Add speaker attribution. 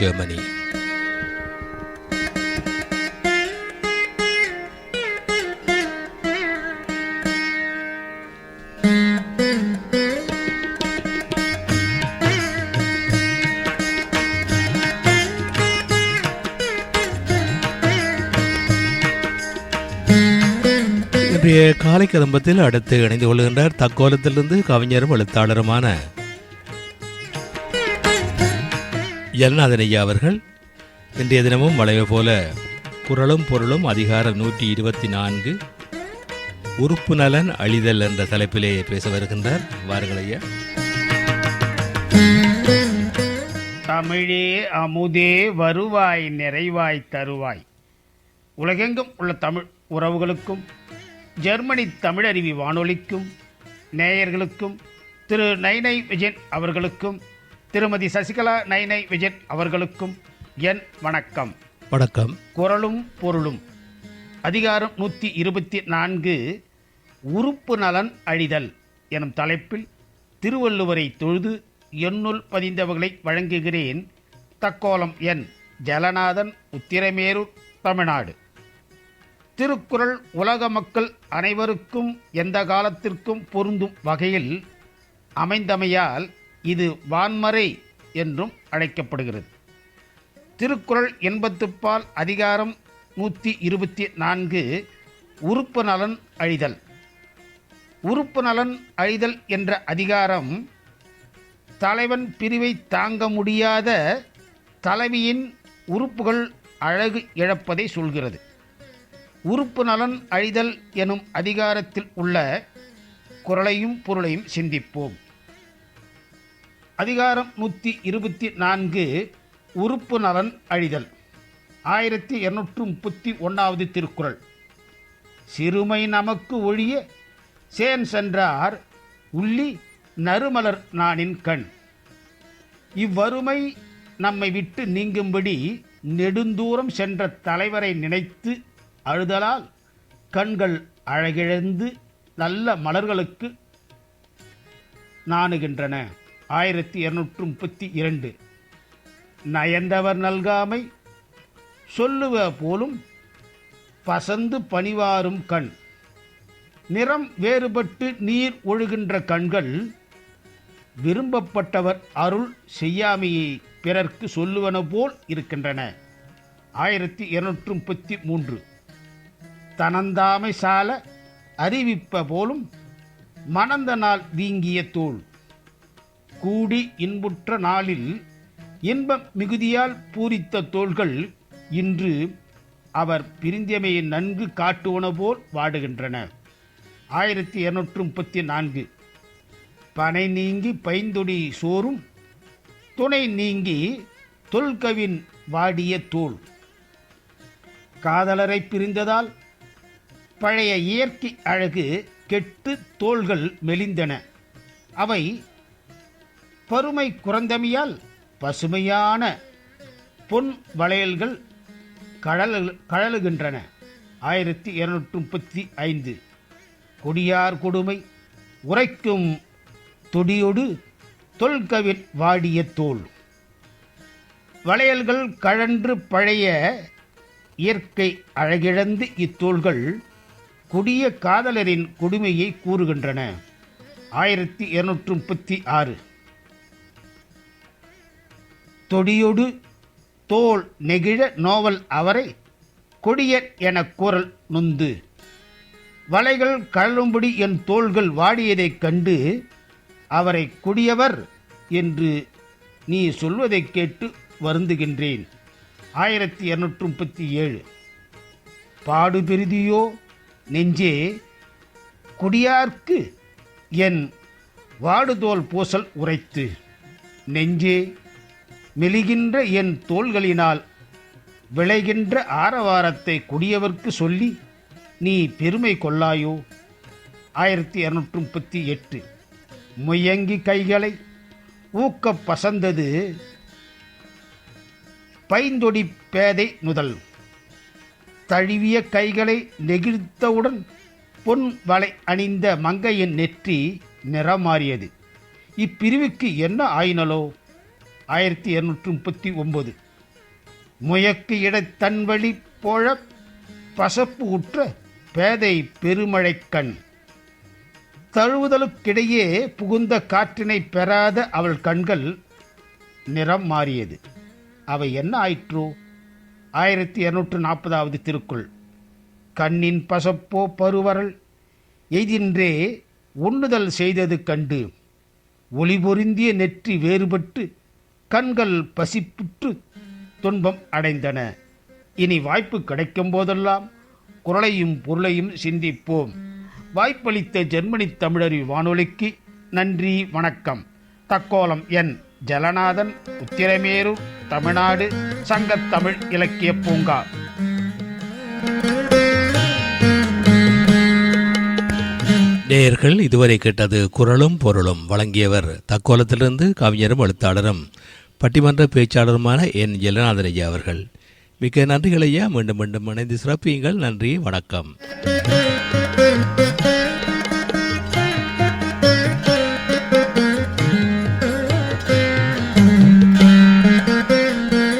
Speaker 1: Germany. இன்றைய காலை கதம்பத்தில் அடுத்து இணைந்து கொள்கின்றார் தக்கோலத்திலிருந்து கவிஞரும் எழுத்தாளருமான ஜனநாதன் ஐயா அவர்கள் இன்றைய தினமும் வளைவு போல குரலும் பொருளும் அதிகாரம் நூற்றி இருபத்தி நான்கு உறுப்பு நலன் அழிதல் என்ற தலைப்பிலே பேச வருகின்றார். வாருங்கள் ஐயா.
Speaker 2: தமிழே அமுதே வருவாய் நிறைவாய் தருவாய். உலகெங்கும் உள்ள தமிழ் உறவுகளுக்கும் ஜெர்மனி தமிழருவி வானொலிக்கும் நேயர்களுக்கும் திரு நைனை விஜயன் அவர்களுக்கும் திருமதி சசிகலா நைனை விஜயன் அவர்களுக்கும் என் வணக்கம்.
Speaker 1: வணக்கம்.
Speaker 2: குரலும் பொருளும். அதிகாரம் நூற்றி இருபத்தி நான்கு உறுப்பு நலன் அழிதல் எனும் தலைப்பில் திருவள்ளுவரை தொழுது எண்ணுள் பதிந்தவர்களை வழங்குகிறேன் தக்கோலம் என் ஜலநாதன் உத்திரமேரூர் தமிழ்நாடு. திருக்குறள் உலக மக்கள் அனைவருக்கும் எந்த காலத்திற்கும் பொருந்தும் வகையில் அமைந்தமையால் இது வான்மறை என்றும் அழைக்கப்படுகிறது. திருக்குறள் எண்பத்துப்பால் அதிகாரம் நூற்றி இருபத்தி நான்கு உறுப்பு நலன் அழிதல். உறுப்பு நலன் அழிதல் என்ற அதிகாரம் தலைவன் பிரிவை தாங்க முடியாத தலைவியின் உறுப்புகள் அழகு இழப்பதை சொல்கிறது. உறுப்பு நலன் அழிதல் எனும் அதிகாரத்தில் உள்ள குரலையும் பொருளையும் சிந்திப்போம். அதிகாரம் நூற்றி இருபத்தி நான்கு உறுப்பு நலன் அழிதல். ஆயிரத்தி இருநூற்று முப்பத்தி ஒன்றாவது திருக்குறள். சிறுமை நமக்கு ஒழிய சேன் சென்றார் உள்ளி நறுமலர் நானின் கண். இவ்வறுமை நம்மை விட்டு நீங்கும்படி நெடுந்தூரம் சென்ற தலைவரை நினைத்து அழுதலால் கண்கள் அழகிழந்து நல்ல மலர்களுக்கு நாணுகின்றன. ஆயிரத்தி இருநூற்று முப்பத்தி இரண்டு. நயந்தவர் நல்காமை சொல்லுவ போலும் பசந்து பணிவாரும் கண். நிறம் வேறுபட்டு நீர் ஒழுகின்ற கண்கள் விரும்பப்பட்டவர் அருள் செய்யாமையை பிறர்க்கு சொல்லுவன போல் இருக்கின்றன. ஆயிரத்தி இருநூற்று முப்பத்தி மூன்று. தனந்தாமை சால அறிவிப்ப போலும் மணந்த நாள் வீங்கிய தோல் கூடி இன்புற்ற நாளில் இன்பம் மிகுதியால் பூரித்த தோள்கள் இன்று அவர் பிரிந்தமையை நன்கு காட்டுவன போல் வாடுகின்றன. ஆயிரத்தி இருநூற்று முப்பத்தி நான்கு. பனை நீங்கி பைந்துடி சோறும் துணை நீங்கி தொல்கவின் வாடிய தோல். காதலரை பிரிந்ததால் பழைய இயற்கை அழகு கெட்டு தோள்கள் மெலிந்தன. அவை பருமை குறந்தமையால் பசுமையான பொன் வளையல்கள் கழல் கழலுகின்றன. ஆயிரத்தி இருநூற்று முப்பத்தி ஐந்து. கொடியார் கொடுமை உரைக்கும் தொடியொடு தொல்கவின் வாடிய தோல். வளையல்கள் கழன்று பழைய இயற்கை அழகிழந்து இத்தோள்கள் கொடிய காதலரின் கொடுமையை கூறுகின்றன. ஆயிரத்தி இருநூற்று முப்பத்தி ஆறு. தொடியொடு தோல் நெகிழ நோவல் அவரை கொடியர் எனக் குரல் நொந்து. வலைகள் கழலும்படி என் தோள்கள் வாடியதைக் கண்டு அவரை கொடியவர் என்று நீ சொல்வதைக் கேட்டு வருந்துகின்றேன். ஆயிரத்தி இருநூற்று முப்பத்தி ஏழு பாடு பெரிதியோ நெஞ்சே குடியார்க்கு என் வாடுதோல் பூசல் உரைத்து. நெஞ்சே மெலிகின்ற என் தோள்களினால் விளைகின்ற ஆரவாரத்தை குடியவர்க்கு சொல்லி நீ பெருமை கொள்ளாயோ? ஆயிரத்தி இரநூற்றி முப்பத்தி எட்டு. முயங்கி கைகளை ஊக்க பசந்தது பைந்தொடி பேதை முதல். தழுவிய கைகளை நெகிழ்த்தவுடன் பொன் வலை அணிந்த மங்கையின் நெற்றி நிறமாறியது. இப்பிரிவுக்கு என்ன ஆயினலோ? ஆயிரத்தி இருநூற்றி முப்பத்தி ஒம்பது முயக்கு இடத்தன் தன்வழி போழ பசப்பு உற்ற பேதை பெருமழைக்கண் தழுவுதலுக்கிடையே புகுந்த காற்றினை பெறாத அவள் கண்கள் நிறம் மாறியது. அவை என்ன ஆயிற்றோ? ஆயிரத்தி இருநூற்று நாற்பதாவது திருக்குள். கண்ணின் பசப்போ பருவரல் எய்தின்றே உண்ணுதல் செய்தது கண்டு ஒளி பொருந்திய நெற்றி வேறுபட்டு கண்கள் பசிப்புற்று துன்பம் அடைந்தன. இனி வாய்ப்பு கிடைக்கும் போதெல்லாம் குரலையும் பொருளையும் சிந்திப்போம். வாய்ப்பளித்த ஜெர்மனி தமிழறி வானொலிக்கு நன்றி வணக்கம். தக்கோலம் என் ஜலநாதன் உத்திரமேரூர் தமிழ்நாடு சங்கத்தமிழ் இலக்கிய பூங்கா.
Speaker 1: நேயர்கள் இதுவரை கேட்டது குரலும் பொருளும். வழங்கியவர் தக்கோலத்திலிருந்து கவிஞரும் எழுத்தாளரும் பட்டிமன்ற பேச்சாளருமான என் ஜெலநாதன் ஐயா அவர்கள். மிக்க நன்றிகள் ஐயா. மீண்டும் மீண்டும் இணைந்து சிறப்பியுங்கள். நன்றி. வணக்கம்.